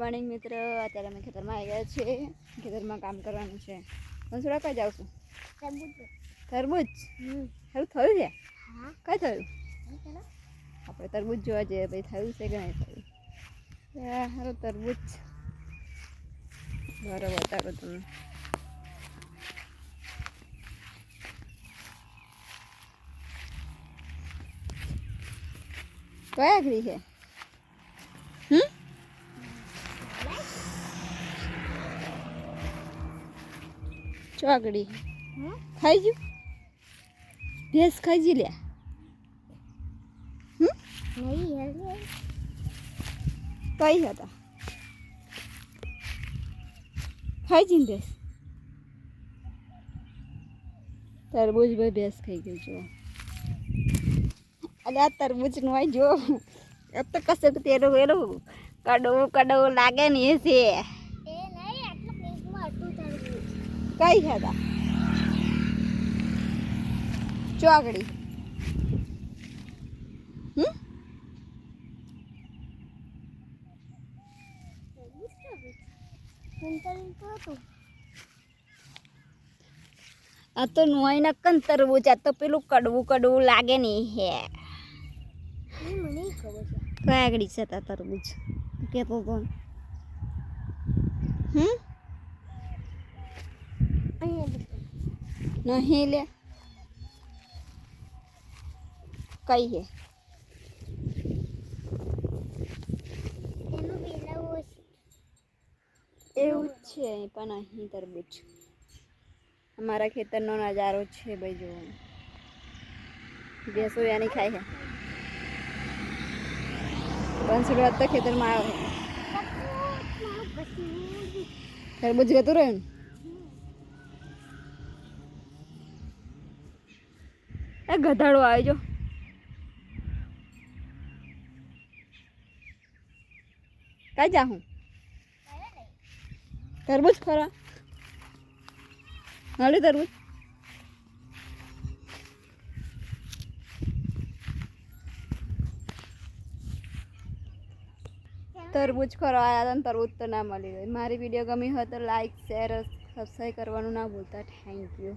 Morning મિત્ર. અત્યારે અમે ખેતરમાં આવી ગયા છીએ. ખેતરમાં કામ કરવાનું છે. મસૂડા કઈ જાઉં છું? તરબૂચ. સારું થયું છે? કઈ થયું? આપણે તરબૂચ જોવા જઈએ ભાઈ થયું છે કે નહીં થયું? સારું તરબૂચ. બરાબર બતાવો તમે. કયા ઘડી છે? ચોકડી ખાઈ ગયું? ભેંસ ખાઈ જી લ્યા કઈ હતા ખાઈ જી ભેંસ? તરબૂચ ભાઈ ભેંસ ખાઈ ગયું જો અરે આ તરબૂચનું આ જો તો કશું તેરું વેલું કડવું કડવું લાગે ને એ છે. કઈ હતા ચોકડી આ તો નોઈ નકન તરબૂચ આ તો પેલું કડવું કડવું લાગે ને હે. કયા આગળ છે તા તરબૂચ કેતો તો હમ? નહીં લે કઈ હે એવું જ છે પણ અહીં તરબૂચ અમારા ખેતરનો નજારો છે ભાઈ જો ભેંસો નહીં ખાય છે. બંસુડ તો ખેતરમાં આવે. તરબૂચ જતું રહ્યું ને? એ ગધાડો આવજો કઈ જા હું તરબૂચ ખરા? હાલી તરબૂજ તરબૂજ ખરો આવ્યા હતા ને તરબૂચ તો ના મળી ગઈ મારી વીડિયો ગમી હોય તો લાઈક શેર સબસ્ક્રાઈબ કરવાનું ના ભૂલતા. Thank you